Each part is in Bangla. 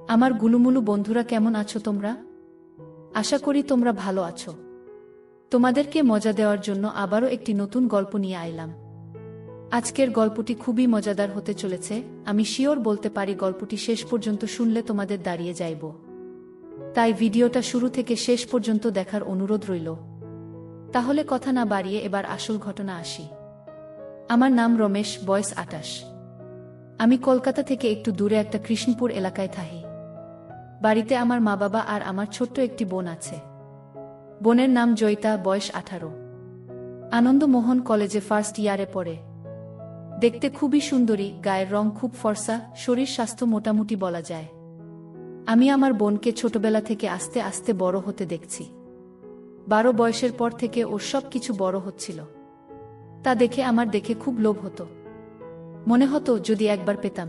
আমার গুলুমুলু বন্ধুরা কেমন আছো তোমরা? আশা করি তোমরা ভালো আছো। তোমাদেরকে মজা দেওয়ার জন্য আবারও একটি নতুন গল্প নিয়ে আইলাম। আজকের গল্পটি খুবই মজাদার হতে চলেছে, আমি শিওর বলতে পারি গল্পটি শেষ পর্যন্ত শুনলে তোমাদের দাঁড়িয়ে যাইব। তাই ভিডিওটা শুরু থেকে শেষ পর্যন্ত দেখার অনুরোধ রইল। তাহলে কথা না বাড়িয়ে এবার আসল ঘটনা আসি। আমার নাম রমেশ, বয়স আটাশ। আমি কলকাতা থেকে একটু দূরে একটা কৃষ্ণপুর এলাকায় থাকি। বাড়িতে আমার মা বাবা আর আমার ছোট্ট একটি বোন আছে। বোনের নাম জয়িতা, বয়স আঠারো। আনন্দমোহন কলেজে ফার্স্ট ইয়ারে পড়ে। দেখতে খুবই সুন্দরী, গায়ের রং খুব ফর্সা, শরীর স্বাস্থ্য মোটামুটি বলা যায়। আমি আমার বোনকে ছোটবেলা থেকে আস্তে আস্তে বড় হতে দেখছি। বারো বয়সের পর থেকে ওর সব কিছু বড় হচ্ছিল। তা দেখে আমার দেখে খুব লোভ হতো। মনে হতো যদি একবার পেতাম।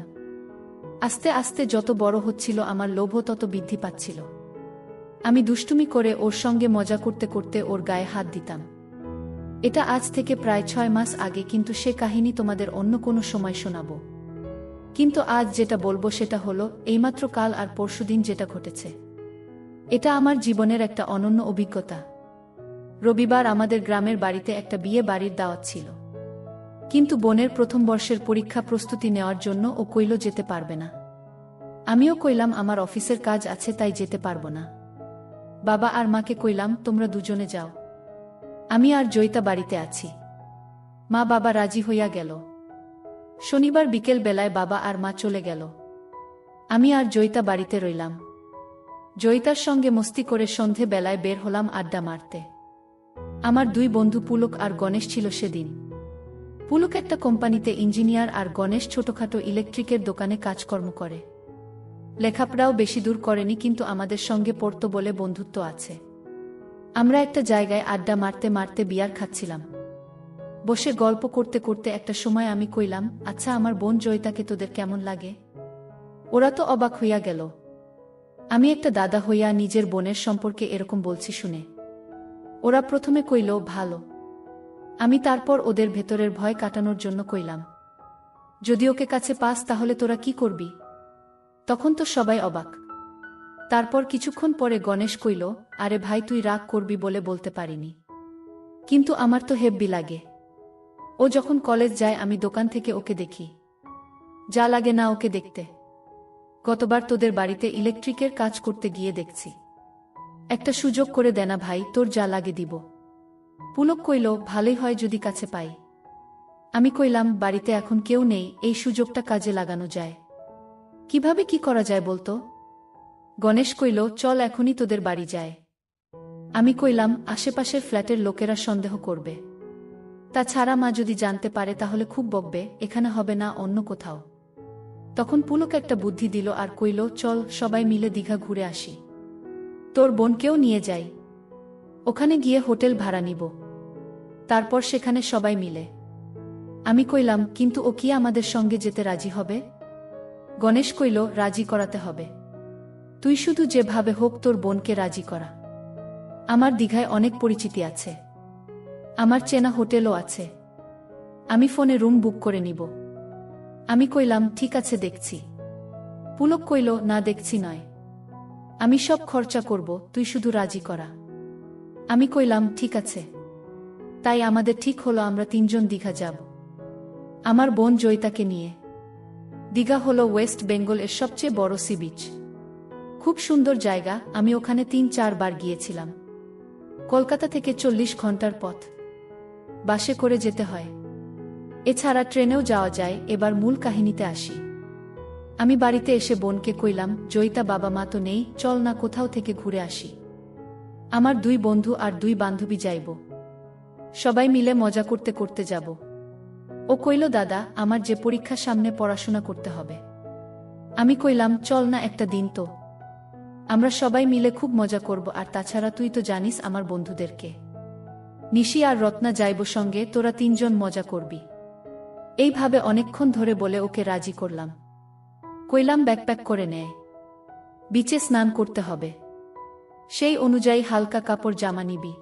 আস্তে আস্তে যত বড় হচ্ছিল আমার লোভও তত বৃদ্ধি পাচ্ছিল। আমি দুষ্টুমি করে ওর সঙ্গে মজা করতে করতে ওর গায়ে হাত দিতাম। এটা আজ থেকে প্রায় ছয় মাস আগে, কিন্তু সে কাহিনী তোমাদের অন্য কোনো সময় শোনাব। কিন্তু আজ যেটা বলব সেটা হলো, এইমাত্র কাল আর পরশুদিন যেটা ঘটেছে। এটা আমার জীবনের একটা অনন্য অভিজ্ঞতা। রবিবার আমাদের গ্রামের বাড়িতে একটা বিয়ে বাড়ির দাওয়াত ছিল। কিন্তু বোনের প্রথম বর্ষের পরীক্ষা প্রস্তুতি নেওয়ার জন্য ও কইল যেতে পারবে না। আমিও কইলাম, আমার অফিসের কাজ আছে, তাই যেতে পারব না। বাবা আর মাকে কইলাম, তোমরা দুজনে যাও। আমি আর জয়িতা বাড়িতে আছি। মা বাবা রাজি হইয়া গেল। শনিবার বিকেল বেলায় বাবা আর মা চলে গেল। আমি আর জয়িতা বাড়িতে রইলাম। জয়িতার সঙ্গে মস্তি করে সন্ধে বেলায় বের হলাম আড্ডা মারতে। আমার দুই বন্ধু পুলক আর গণেশ ছিল সেদিন। পুলক একটা কোম্পানিতে ইঞ্জিনিয়ার আর গণেশ ছোটখাটো ইলেকট্রিকের দোকানে কাজকর্ম করে। লেখাপড়াও বেশি দূর করেনি, কিন্তু আমাদের সঙ্গে পড়তো বলে বন্ধুত্ব আছে। আমরা একটা জায়গায় আড্ডা মারতে মারতে বিয়ার খাচ্ছিলাম। বসে গল্প করতে করতে একটা সময় আমি কইলাম আচ্ছা আমার বোন জয়িতাকে তোদের কেমন লাগে? ওরা তো অবাক হইয়া গেল। আমি একটা দাদা হইয়া নিজের বোনের সম্পর্কে এরকম বলছি শুনে। ওরা প্রথমে কইল, ভালো। আমি তারপর ওদের ভেতরের ভয় কাটানোর জন্য কইলাম। যদি ওকে কাছে পাস তাহলে তোরা কি করবি? তখন তো সবাই অবাক। তারপর কিছুক্ষণ পরে গণেশ কইল, আরে ভাই, তুই রাগ করবি বলে বলতে পারিনি। কিন্তু আমার তো হেব্বি লাগে। ও যখন কলেজ যায়, আমি দোকান থেকে ওকে দেখি। যা লাগে না ওকে দেখতে। গতবার তোদের বাড়িতে ইলেকট্রিকের কাজ করতে গিয়ে দেখছি। একটা সুযোগ করে দেনা ভাই, তোর যা লাগে দিব। পুলক কইল, ভালোই হয় যদি কাছে পাই। আমি কইলাম, বাড়িতে এখন কেউ নেই, এই সুযোগটা কাজে লাগানো যায়। কীভাবে কি করা যায় বলতো? গণেশ কইল, চল এখনই তোদের বাড়ি যায় আমি কইলাম, আশেপাশের ফ্ল্যাটের লোকেরা সন্দেহ করবে। তাছাড়া মা যদি জানতে পারে, তাহলে খুব বকবে, এখানে হবে না, অন্য কোথাও। তখন পুলক একটা বুদ্ধি দিল আর কইল, চল সবাই মিলে দীঘা ঘুরে আসি। তোর বোনকেও নিয়ে যাই। ওখানে গিয়ে হোটেল ভাড়া নিব। তারপর সেখানে সবাই মিলে। আমি কইলাম, কিন্তু ও কি আমাদের সঙ্গে যেতে রাজি হবে? গণেশ কইল, রাজি করাতে হবে। তুই শুধু যেভাবে হোক তোর বোনকে রাজি করা। আমার দীঘায় অনেক পরিচিতি আছে। আমার চেনা হোটেলও আছে। আমি ফোনে রুম বুক করে নিব। আমি কইলাম, ঠিক আছে, দেখছি। পুলক কইল, না, দেখছি নয়। আমি সব খরচা করব, তুই শুধু রাজি করা। আমি কইলাম, ঠিক আছে। তাই আমাদের ঠিক হলো আমরা তিনজন দীঘা যাব। আমার বোন জয়িতাকে নিয়ে। দীঘা হলো ওয়েস্ট বেঙ্গল এর সবচেয়ে বড় সি বিচ। খুব সুন্দর জায়গা, আমি ওখানে তিন চারবার গিয়েছিলাম। কলকাতা থেকে চল্লিশ ঘণ্টার পথ। বাসে করে যেতে হয়। এছাড়া ট্রেনেও যাওয়া যায়, এবার মূল কাহিনীতে আসি। আমি বাড়িতে এসে বোনকে কইলাম, জয়িতা বাবা মা তো নেই, চল না কোথাও থেকে ঘুরে আসি। আমার দুই বন্ধু আর দুই বান্ধবী যাইব। সবাই মিলে মজা করতে করতে যাব। ও কইল, দাদা, আমার যে পরীক্ষা সামনে পড়াশোনা করতে হবে। আমি কইলাম, চল না একটা দিন তো। আমরা সবাই মিলে খুব মজা করব আর তাছাড়া তুই তো জানিস আমার বন্ধুদেরকে। নিশি আর রত্না যাইব সঙ্গে, তোরা তিনজন মজা করবি। এইভাবে অনেকক্ষণ ধরে বলে ওকে রাজি করলাম। কইলাম, ব্যাকপ্যাক করে নেয় বিচে স্নান করতে হবে। সেই অনুযায়ী হালকা কাপড় জামা নিবি।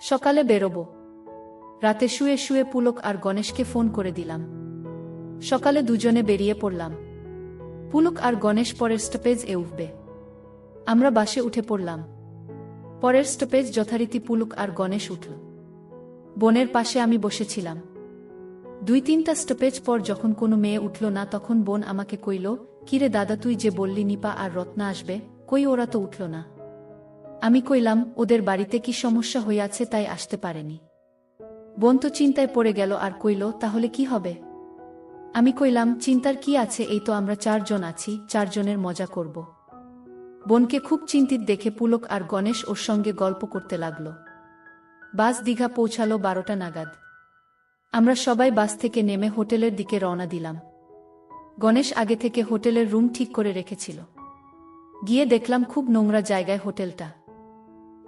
সকালে বেরোব। রাতে শুয়ে শুয়ে পুলক আর গণেশকে ফোন করে দিলাম। সকালে দুজনে বেরিয়ে পড়লাম। পুলক আর গণেশ পরের স্টপেজ এ উঠবে। আমরা বাসে উঠে পড়লাম। পরের স্টপেজ যথারীতি পুলক আর গণেশ উঠল। বনের পাশে আমি বসেছিলাম। দুই তিনটা স্টপেজ পর যখন কোনো মেয়ে উঠল না, তখন বোন আমাকে কইল, কিরে দাদা, তুই যে বললি, নিপা আর রত্না আসবে, কই ওরা তো উঠল না? আমি কইলাম, ওদের বাড়িতে কি সমস্যা হইয়াছে তাই আসতে পারেনি। বোন তো চিন্তায় পড়ে গেল আর কইল, তাহলে কি হবে? আমি কইলাম, চিন্তার কি আছে, এই তো আমরা চারজন আছি, চারজনের মজা করব। বোনকে খুব চিন্তিত দেখে পুলক আর গণেশ ওর সঙ্গে গল্প করতে লাগল। বাস দীঘা পৌঁছালো বারোটা নাগাদ। আমরা সবাই বাস থেকে নেমে হোটেলের দিকে রওনা দিলাম। গণেশ আগে থেকে হোটেলের রুম ঠিক করে রেখেছিল। গিয়ে দেখলাম খুব নোংরা জায়গায় হোটেলটা।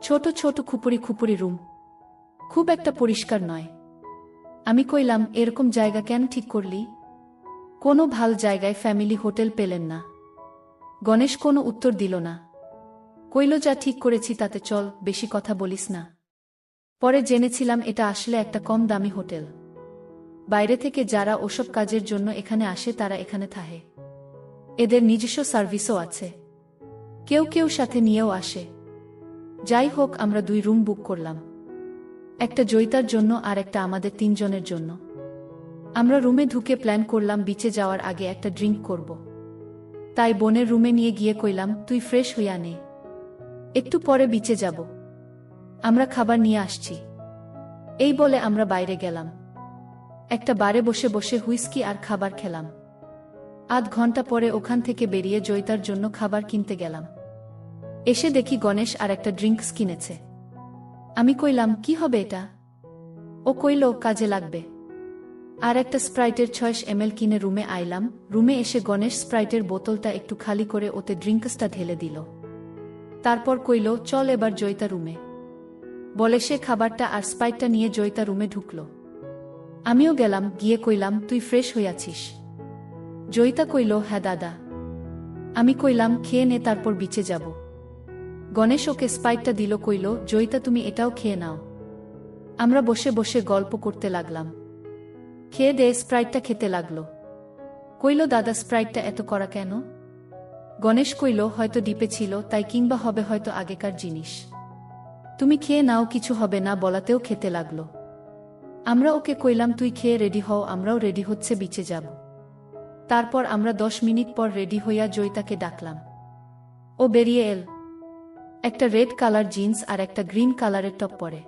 ছোট ছোট খুপুরি খুপুরি রুম। খুব একটা পরিষ্কার নয়। আমি কইলাম, এরকম জায়গা কেন ঠিক করলি? কোনো ভালো জায়গায় ফ্যামিলি হোটেল পেলেন না। গণেশ কোনো উত্তর দিল না। কইল, যা ঠিক করেছি তাতে চল, বেশি কথা বলিস না। পরে জেনেছিলাম এটা আসলে একটা কম দামি হোটেল। বাইরে থেকে যারা ওসব কাজের জন্য এখানে আসে তারা এখানে থাহে এদের নিজস্ব সার্ভিসও আছে। কেউ কেউ সাথে নিয়েও আসে। যাই হোক, আমরা দুই রুম বুক করলাম। একটা জয়িতার জন্য আর একটা আমাদের তিনজনের জন্য। আমরা রুমে ঢুকে প্ল্যান করলাম বিচে যাওয়ার আগে একটা ড্রিঙ্ক করব। তাই বোনের রুমে নিয়ে গিয়ে কইলাম, তুই ফ্রেশ হইয়া নে একটু পরে বিচে যাব। আমরা খাবার নিয়ে আসছি। এই বলে আমরা বাইরে গেলাম। একটা বারে বসে বসে হুইস্কি আর খাবার খেলাম। আধ ঘণ্টা পরে ওখান থেকে বেরিয়ে জয়িতার জন্য খাবার কিনতে গেলাম। এসে দেখি গণেশ আর একটা ড্রিঙ্কস কিনেছে। আমি কইলাম, কি হবে এটা? ও কইল, কাজে লাগবে। আর একটা স্প্রাইটের ছয়শো এমএল কিনে রুমে আইলাম। রুমে এসে গণেশ স্প্রাইটের বোতলটা একটু খালি করে ওতে ড্রিঙ্কসটা ঢেলে দিল। তারপর কইল, চল এবার জয়িতা রুমে। বলে সে খাবারটা আর স্প্রাইটটা নিয়ে জয়িতা রুমে ঢুকল। আমিও গেলাম, গিয়ে কইলাম, তুই ফ্রেশ হইয়াছিস জয়িতা কইল হ্যাঁ দাদা। আমি কইলাম, খেয়ে নে, তারপর বিচে যাব। গণেশ ওকে স্পাইটটা দিল, কইল, জয়িতা, তুমি এটাও খেয়ে নাও। আমরা বসে বসে গল্প করতে লাগলাম। খেয়ে দে স্প্রাইটটা খেতে লাগল। কইল, দাদা, স্প্রাইটটা এত করা কেন? গণেশ কইল, হয়তো ডিপে ছিল, তাই কিংবা হবে হয়তো আগেকার জিনিস। তুমি খেয়ে নাও, কিছু হবে না, বলাতেও খেতে লাগল। আমরা ওকে কইলাম, তুই খেয়ে রেডি হও, আমরাও রেডি হচ্ছে, বিচে যাব। তারপর আমরা দশ মিনিট পর রেডি হইয়া জয়িতাকে ডাকলাম। ও বেরিয়ে এল। একটা রেড কালার জিন্স আর একটা গ্রিন কালারের টপ পরে।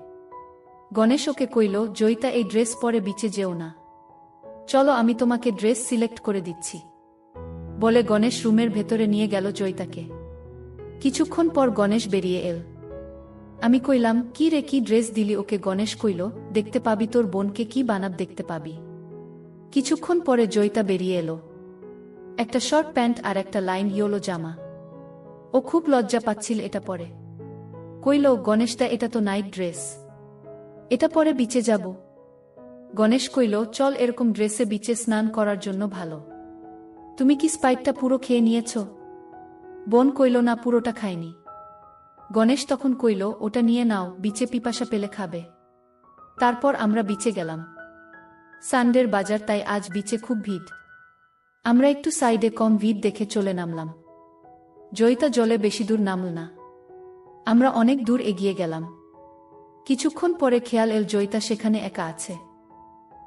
গণেশ ওকে কইল, জয়িতা, এই ড্রেস পরে বিচে যেও না। চলো, আমি তোমাকে ড্রেস সিলেক্ট করে দিচ্ছি। বলে গণেশ রুমের ভেতরে নিয়ে গেল জয়িতাকে। কিছুক্ষণ পর গণেশ বেরিয়ে এল। আমি কইলাম, কি রে, কি ড্রেস দিলি? ওকে গণেশ কইল, দেখতে পাবি তোর বোনকে, কি বানাব দেখতে পাবি? কিছুক্ষণ পরে জয়িতা বেরিয়ে এলো। একটা শর্ট প্যান্ট আর একটা লাইন ইয়োলো জামা। ও খুব লজ্জা পাচ্ছিল এটা পরে। কইল গণেশদা এটা তো নাইট ড্রেস এটা পরে বিচে যাব। গণেশ কইল, চল এরকম ড্রেসে বিচে স্নান করার জন্য ভালো। তুমি কি স্পাইটটা পুরো খেয়ে নিয়েছ? বোন কইল, না, পুরোটা খায়নি গণেশ তখন কইল, ওটা নিয়ে নাও বিচে পিপাসা পেলে খাবে। তারপর আমরা বিচে গেলাম। সানডের বাজার, তাই আজ বিচে খুব ভিড়। আমরা একটু সাইডে কম ভিড় দেখে চলে নামলাম। জয়িতা জলে বেশি দূর নামল না। আমরা অনেক দূর এগিয়ে গেলাম। কিছুক্ষণ পরে খেয়াল এল জয়িতা সেখানে একা আছে।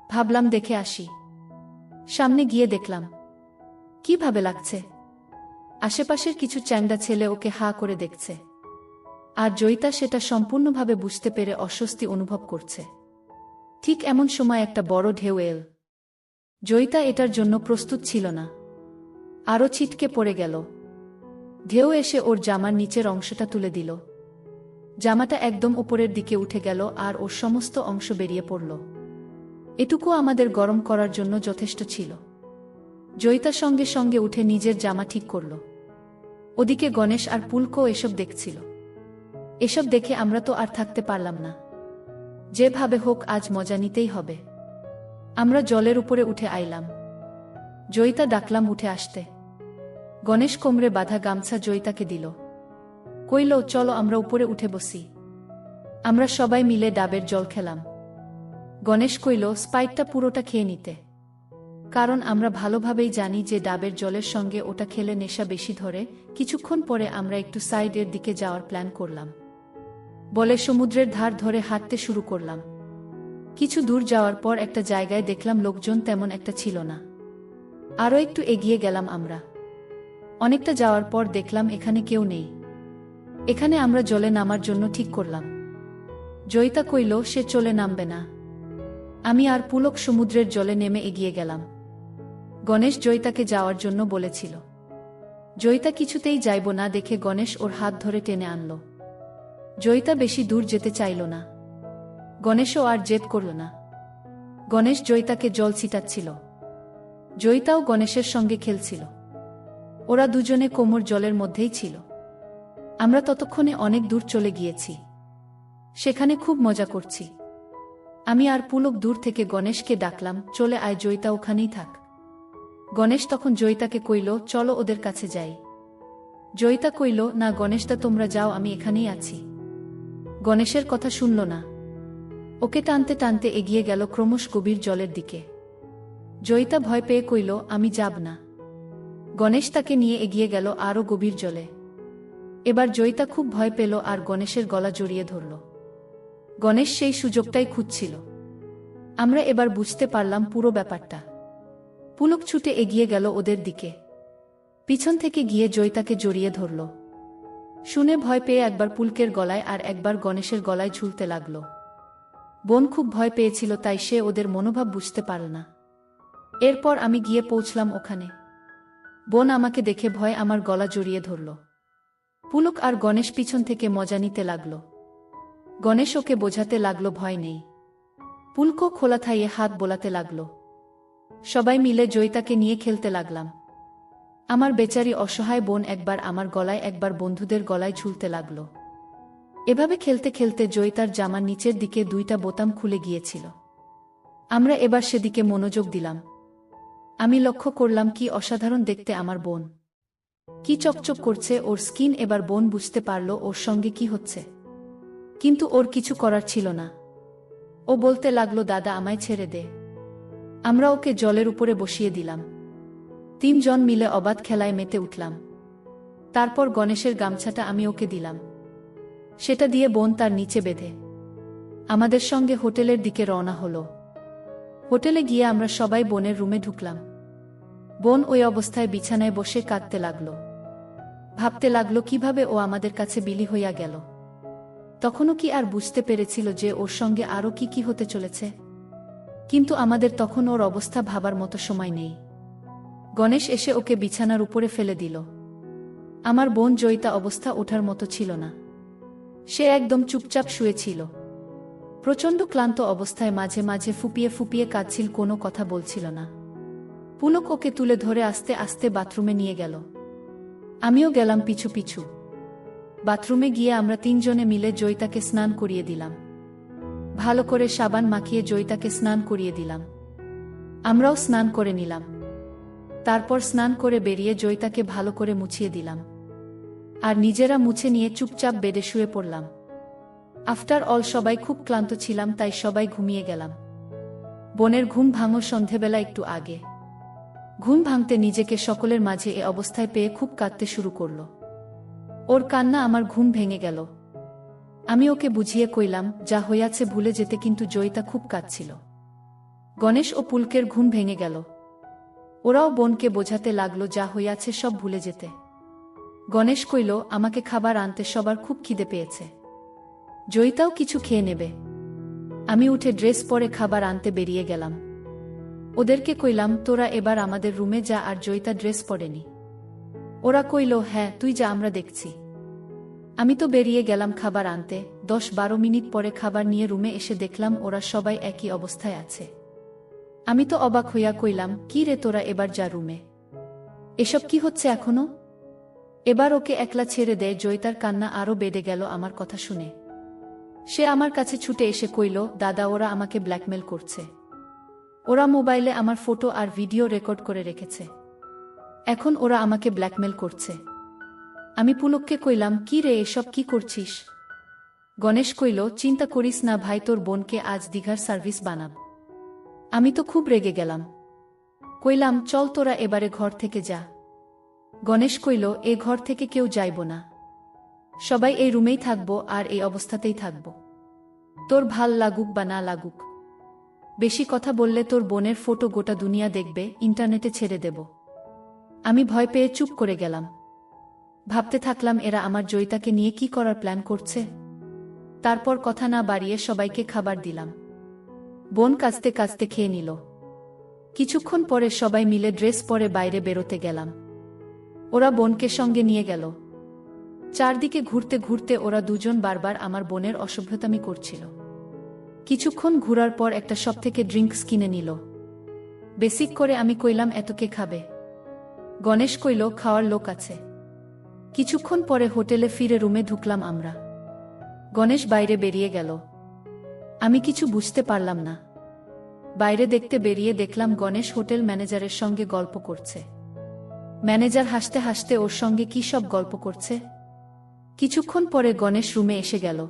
ভাবলাম দেখে আসি। সামনে গিয়ে দেখলাম। কীভাবে লাগছে? আশেপাশের কিছু চ্যাংডা ছেলে ওকে হা করে দেখছে। আর জয়িতা সেটা সম্পূর্ণভাবে বুঝতে পেরে অস্বস্তি অনুভব করছে। ঠিক এমন সময় একটা বড় ঢেউ এল। জয়িতা এটার জন্য প্রস্তুত ছিল না। আরও ছিটকে পড়ে গেল। ঢেউ এসে ওর জামার নিচের অংশটা তুলে দিল। জামাটা একদম উপরের দিকে উঠে গেল আর ওর সমস্ত অংশ বেরিয়ে পড়ল। এটুকু আমাদের গরম করার জন্য যথেষ্ট ছিল। জয়িতা সঙ্গে সঙ্গে উঠে নিজের জামা ঠিক করল। ওদিকে গণেশ আর পুলকো এসব দেখছিল। এসব দেখে আমরা তো আর থাকতে পারলাম না। যেভাবে হোক আজ মজা নিতেই হবে। আমরা জলের উপরে উঠে আইলাম। জয়িতা ডাকলাম উঠে আসতে। গণেশ কোমরে বাঁধা গামছা জয়িতাকে দিল। কইল, চলো আমরা উপরে উঠে বসি। আমরা সবাই মিলে ডাবের জল খেলাম। গণেশ কইল, স্পাইটটা পুরোটা খেয়ে নিতে। কারণ আমরা ভালোভাবেই জানি যে ডাবের জলের সঙ্গে ওটা খেলে নেশা বেশি ধরে। কিছুক্ষণ পরে আমরা একটু সাইডের দিকে যাওয়ার প্ল্যান করলাম। বলে সমুদ্রের ধার ধরে হাঁটতে শুরু করলাম। কিছু দূর যাওয়ার পর একটা জায়গায় দেখলাম লোকজন তেমন একটা ছিল না। আরও একটু এগিয়ে গেলাম আমরা। অনেকটা যাওয়ার পর দেখলাম এখানে কেউ নেই। এখানে আমরা জলে নামার জন্য ঠিক করলাম। জয়িতা কইল, সে চলে নামবে না। আমি আর পুলক সমুদ্রের জলে নেমে এগিয়ে গেলাম। গণেশ জয়িতাকে যাওয়ার জন্য বলেছিল। জয়িতা কিছুতেই যাইব না দেখে গণেশ ওর হাত ধরে টেনে আনল। জয়িতা বেশি দূর যেতে চাইল না। গণেশও আর জেদ করল না। গণেশ জয়িতাকে জল ছিটাচ্ছিল। জয়িতাও গণেশের সঙ্গে খেলছিল। ওরা দুজনে কোমর জলের মধ্যেই ছিল। আমরা ততক্ষণে অনেক দূর চলে গিয়েছি। সেখানে খুব মজা করছি। আমি আর পুলক দূর থেকে গণেশকে ডাকলাম, চলে আয়, জয়িতা ওখানেই থাক। গণেশ তখন জয়িতাকে কইল, চলো ওদের কাছে যাই। জয়িতা কইল, না গণেশদা, তোমরা যাও, আমি এখানেই আছি। গণেশের কথা শুনল না। ওকে টানতে টানতে এগিয়ে গেল ক্রমশ গভীর জলের দিকে। জয়িতা ভয় পেয়ে কইল, আমি যাব না। গণেশ তাকে নিয়ে এগিয়ে গেল আরও গভীর জলে। এবার জয়িতা খুব ভয় পেল আর গণেশের গলা জড়িয়ে ধরল। গণেশ সেই সুযোগটাই খুঁজছিল। আমরা এবার বুঝতে পারলাম পুরো ব্যাপারটা। পুলক ছুটে এগিয়ে গেল ওদের দিকে। পিছন থেকে গিয়ে জয়িতাকে জড়িয়ে ধরল। শুনে ভয় পেয়ে একবার পুলকের গলায় আর একবার গণেশের গলায় ঝুলতে লাগল। বোন খুব ভয় পেয়েছিল তাই সে ওদের মনোভাব বুঝতে পারল না। এরপর আমি গিয়ে পৌঁছলাম ওখানে। বোন আমাকে দেখে ভয় আমার গলা জড়িয়ে ধরল। পুলক আর গণেশ পিছন থেকে মজা নিতে লাগল। গণেশ ওকে বোঝাতে লাগল ভয় নেই। পুলকো খোলা থাইয়ে হাত বোলাতে লাগল। সবাই মিলে জয়িতাকে নিয়ে খেলতে লাগলাম। আমার বেচারি অসহায় বোন একবার আমার গলায়, একবার বন্ধুদের গলায় ঝুলতে লাগল। এভাবে খেলতে খেলতে জয়িতার জামার নিচের দিকে দুইটা বোতাম খুলে গিয়েছিল। আমরা এবার সেদিকে মনোযোগ দিলাম। আমি লক্ষ্য করলাম কি অসাধারণ দেখতে আমার বোন। কি চকচক করছে ওর স্কিন, এবার বোন বুঝতে পারল ওর সঙ্গে কি হচ্ছে। কিন্তু ওর কিছু করার ছিল না। ও বলতে লাগল, দাদা, আমায় ছেড়ে দে। আমরা ওকে জলের উপরে বসিয়ে দিলাম। তিনজন মিলে অবাধ খেলায় মেতে উঠলাম। তারপর গণেশের গামছাটা আমি ওকে দিলাম। সেটা দিয়ে বোন তার নিচে বেঁধে আমাদের সঙ্গে হোটেলের দিকে রওনা হলো। হোটেলে গিয়ে আমরা সবাই বোনের রুমে ঢুকলাম। বোন ওই অবস্থায় বিছানায় বসে কাঁদতে লাগল। ভাবতে লাগল, কীভাবে ও আমাদের কাছে বিলি হইয়া গেল? তখনও কি আর বুঝতে পেরেছিল যে ওর সঙ্গে আরও কি কি হতে চলেছে? কিন্তু আমাদের তখন ওর অবস্থা ভাবার মতো সময় নেই। গণেশ এসে ওকে বিছানার উপরে ফেলে দিল। আমার বোন জয়িতা অবস্থা ওঠার মতো ছিল না। সে একদম চুপচাপ শুয়েছিল। প্রচণ্ড ক্লান্ত অবস্থায় মাঝে মাঝে ফুপিয়ে ফুপিয়ে কাঁদছিল, কোনো কথা বলছিল না। পুলক ওকে তুলে ধরে আস্তে আস্তে বাথরুমে নিয়ে গেল। আমিও গেলাম পিছু পিছু। বাথরুমে গিয়ে আমরা তিনজনে মিলে জয়িতাকে স্নান করিয়ে দিলাম। ভালো করে সাবান মাখিয়ে জয়িতাকে স্নান করিয়ে দিলাম। আমরাও স্নান করে নিলাম। তারপর স্নান করে বেরিয়ে জয়িতাকে ভালো করে মুছিয়ে দিলাম। আর নিজেরা মুছে নিয়ে চুপচাপ বেডে শুয়ে পড়লাম। আফটার অল সবাই খুব ক্লান্ত ছিলাম, তাই সবাই ঘুমিয়ে গেলাম। বোনের ঘুম ভাঙো সন্ধেবেলা একটু আগে। ঘুম ভাঙতে নিজেকে সকলের মাঝে এ অবস্থায় পেয়ে খুব কাঁদতে শুরু করল। ওর কান্না আমার ঘুম ভেঙে গেল। আমি ওকে বুঝিয়ে কইলাম, যা হইয়াছে ভুলে যেতে কিন্তু জয়িতা খুব কাঁদছিল। গণেশ ও পুলকের ঘুম ভেঙে গেল। ওরাও বোনকে বোঝাতে লাগল, যা হইয়াছে সব ভুলে যেতে। গণেশ কইল, আমাকে খাবার আনতে সবার খুব খিদে পেয়েছে। জয়িতাও কিছু খেয়ে নেবে। আমি উঠে ড্রেস পরে খাবার আনতে বেরিয়ে গেলাম। ওদেরকে কইলাম, তোরা এবার আমাদের রুমে যা আর জয়িতা ড্রেস পরেনি। ওরা কইল হ্যাঁ তুই যা, আমরা দেখছি। আমি তো বেরিয়ে গেলাম খাবার আনতে। দশ বারো মিনিট পরে খাবার নিয়ে রুমে এসে দেখলাম ওরা সবাই একই অবস্থায় আছে। আমি তো অবাক হইয়া কইলাম, কি রে তোরা এবার যা রুমে? এসব কি হচ্ছে এখনও? এবার ওকে একলা ছেড়ে দেয় জয়িতার কান্না আরও বেড়ে গেল আমার কথা শুনে। সে আমার কাছে ছুটে এসে কইল, দাদা, ওরা আমাকে ব্ল্যাকমেল করছে। ওরা মোবাইলে আমার ফটো আর ভিডিও রেকর্ড করে রেখেছে। এখন ওরা আমাকে ব্ল্যাকমেল করছে। আমি পুলককে কইলাম, কি রে, এসব কি করছিস? গণেশ কইল, চিন্তা করিস না ভাই, তোর বোনকে আজ দীঘার সার্ভিস বানাব। আমি তো খুব রেগে গেলাম। কইলাম, চল তোরা এবারে ঘর থেকে যা। গণেশ কইল, এ ঘর থেকে কেউ যাইব না। সবাই এই রুমেই থাকব আর এই অবস্থাতেই থাকব। তোর ভালো লাগুক বা না লাগুক বেশি কথা বললে তোর বোনের ফটো গোটা দুনিয়া দেখবে, ইন্টারনেটে ছেড়ে দেব। আমি ভয় পেয়ে চুপ করে গেলাম। ভাবতে থাকলাম এরা আমার জয়িতাকে নিয়ে কি করার প্ল্যান করছে। তারপর কথা না বাড়িয়ে সবাইকে খাবার দিলাম। বোন কাস্তে কাস্তে খেয়ে নিল। কিছুক্ষণ পরে সবাই মিলে ড্রেস পরে বাইরে বেরোতে গেলাম। ওরা বোনকে সঙ্গে নিয়ে গেল। চারদিকে ঘুরতে ঘুরতে ওরা দুজন বারবার আমার বোনের অসভ্যতামি করছিল। কিছুক্ষণ ঘুরার পর একটা সব থেকে ড্রিঙ্কস কিনে নিল। বেসিক করে আমি কইলাম, এত কে খাবে? গণেশ কইল, খাওয়ার লোক আছে। কিছুক্ষণ পরে হোটেলে ফিরে রুমে ঢুকলাম আমরা। গণেশ বাইরে বেরিয়ে গেল। আমি কিছু বুঝতে পারলাম না। বাইরে দেখতে বেরিয়ে দেখলাম গণেশ হোটেল ম্যানেজারের সঙ্গে গল্প করছে। ম্যানেজার হাসতে হাসতে ওর সঙ্গে কি সব গল্প করছে? কিছুক্ষণ পরে গণেশ রুমে এসে গেল।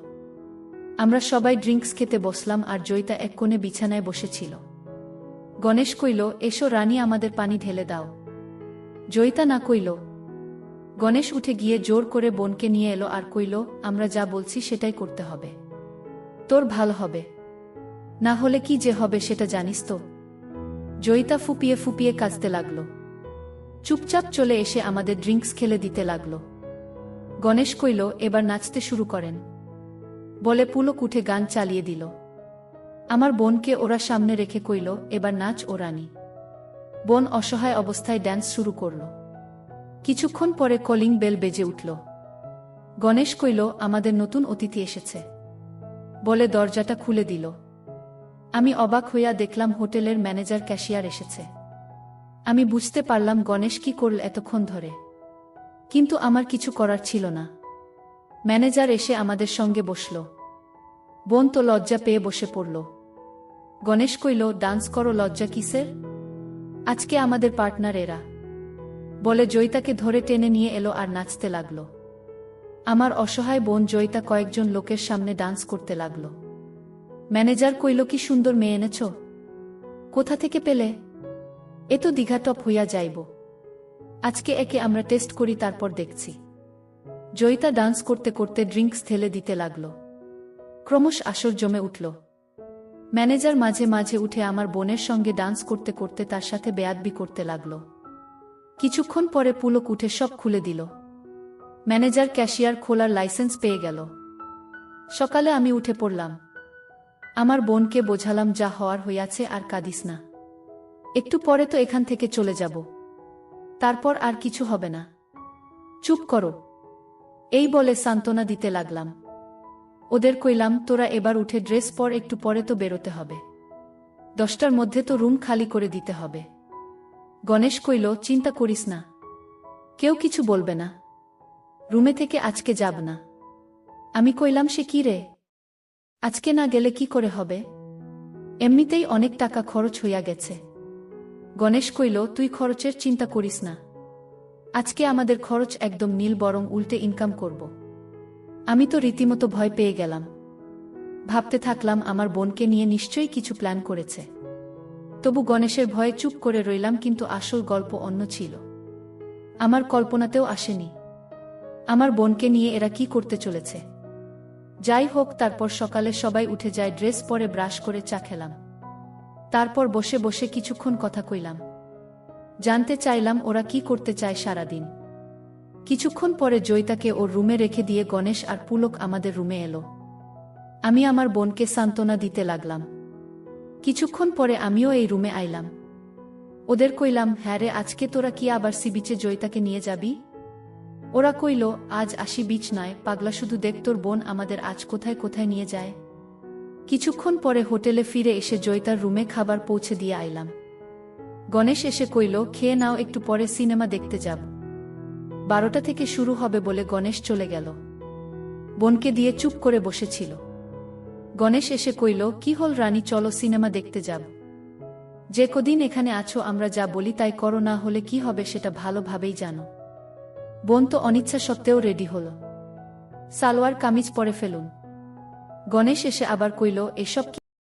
আমরা সবাই ড্রিঙ্কস খেতে বসলাম আর জয়িতা এক কোণে বিছানায় বসেছিল। গণেশ কইল, এসো রানী, আমাদের পানি ঢেলে দাও। জয়িতা না কইল। গণেশ উঠে গিয়ে জোর করে বোনকে নিয়ে এলো আর কইল, আমরা যা বলছি সেটাই করতে হবে। তোর ভালো হবে। না হলে কি যে হবে সেটা জানিস তো? জয়িতা ফুপিয়ে ফুপিয়ে কাঁদতে লাগল। চুপচাপ চলে এসে আমাদের ড্রিঙ্কস খেলে দিতে লাগল। গণেশ কইল, এবার নাচতে শুরু করেন। বলে পুলক উঠে গান চালিয়ে দিল। আমার বোনকে ওরা সামনে রেখে কইল, এবার নাচ ও রানী। বোন অসহায় অবস্থায় ড্যান্স শুরু করল। কিছুক্ষণ পরে কলিং বেল বেজে উঠল। গণেশ কইল, আমাদের নতুন অতিথি এসেছে। বলে দরজাটা খুলে দিল। আমি অবাক হইয়া দেখলাম হোটেলের ম্যানেজার ক্যাশিয়ার এসেছে। আমি বুঝতে পারলাম গণেশ কি করল এতক্ষণ ধরে। কিন্তু আমার কিছু করার ছিল না। ম্যানেজার এসে আমাদের সঙ্গে বসল। বোন তো লজ্জা পেয়ে বসে পড়ল। গণেশ কইল, ডান্স করো, লজ্জা কিসের? আজকে আমাদের পার্টনার এরা। বলে জয়িতাকে ধরে টেনে নিয়ে এলো আর নাচতে লাগল। আমার অসহায় বোন জয়িতা কয়েকজন লোকের সামনে ডান্স করতে লাগল। ম্যানেজার কইল, কি সুন্দর মেয়ে এনেছ। কোথা থেকে পেলে? এ তো দীঘা টপ হইয়া যাইব। আজকে একে আমরা টেস্ট করি, তারপর দেখছি। জয়িতা ডান্স করতে করতে ড্রিঙ্কস ঠেলে দিতে লাগল। ক্রমশ আসর জমে উঠল। ম্যানেজার মাঝে মাঝে উঠে আমার বোনের সঙ্গে ডান্স করতে করতে তার সাথে বেয়াদবি করতে লাগল। কিছুক্ষণ পরে পুলক উঠে সব খুলে দিল। ম্যানেজার ক্যাশিয়ার খোলার লাইসেন্স পেয়ে গেল। সকালে আমি উঠে পড়লাম। আমার বোনকে বোঝালাম যা হওয়ার হইয়াছে আর কাঁদিস না। একটু পরে তো এখান থেকে চলে যাব। তারপর আর কিছু হবে না। চুপ করো। এই বলে সান্ত্বনা দিতে লাগলাম। ওদের কইলাম, তোরা এবার উঠে ড্রেস পর, একটু পরে তো বেরোতে হবে। দশটার মধ্যে তো রুম খালি করে দিতে হবে। গণেশ কইল, চিন্তা করিস না। কেউ কিছু বলবে না। রুমে থেকে আজকে যাব না। আমি কইলাম, সে কি রে? আজকে না গেলে কি করে হবে? এমনিতেই অনেক টাকা খরচ হইয়া গেছে। গণেশ কইল, তুই খরচের চিন্তা করিস না। আজকে আমাদের খরচ একদম নীল বরং উল্টে ইনকাম করব। আমি তো রীতিমতো ভয় পেয়ে গেলাম। ভাবতে থাকলাম আমার বোনকে নিয়ে নিশ্চয়ই কিছু প্ল্যান করেছে। তবু গণেশের ভয়ে চুপ করে রইলাম কিন্তু আসল গল্প অন্য ছিল। আমার কল্পনাতেও আসেনি। আমার বোনকে নিয়ে এরা কি করতে চলেছে। যাই হোক, তারপর সকালে সবাই উঠে যায় ড্রেস পরে ব্রাশ করে চা খেলাম। তারপর বসে বসে কিছুক্ষণ কথা কইলাম। জানতে চাইলাম ওরা কি করতে চায় সারাদিন। কিছুক্ষণ পরে জয়িতাকে ওর রুমে রেখে দিয়ে গণেশ আর পুলক আমাদের রুমে এলো। আমি আমার বোনকে সান্ত্বনা দিতে লাগলাম। কিছুক্ষণ পরে আমিও এই রুমে আইলাম। ওদের কইলাম হ্যাঁ রে, আজকে তোরা কি আবার সি বিচে জয়িতাকে নিয়ে যাবি? ওরা কইল, আজ আসি বিচ নয়, পাগলা শুধু দেখ তোর বোন আমাদের আজ কোথায় কোথায় নিয়ে যায়। কিছুক্ষণ পরে হোটেলে ফিরে এসে জয়িতার রুমে খাবার পৌঁছে দিয়ে আইলাম। গণেশ এসে কইল, খেয়ে নাও, একটু পরে সিনেমা দেখতে যাব। বারোটা থেকে শুরু হবে বলে গণেশ চলে গেল। বোনকে দিয়ে চুপ করে বসেছিল। গণেশ এসে কইল, কি হল রানী, চলো সিনেমা দেখতে যাব। যে কদিন এখানে আছো, আমরা যা বলি তাই করো, না হলে কি হবে সেটা ভালোভাবেই জানো বোন তো অনিচ্ছা সত্ত্বেও রেডি হল। সালোয়ার কামিজ পরে ফেলুন। গণেশ এসে আবার কইল, এসব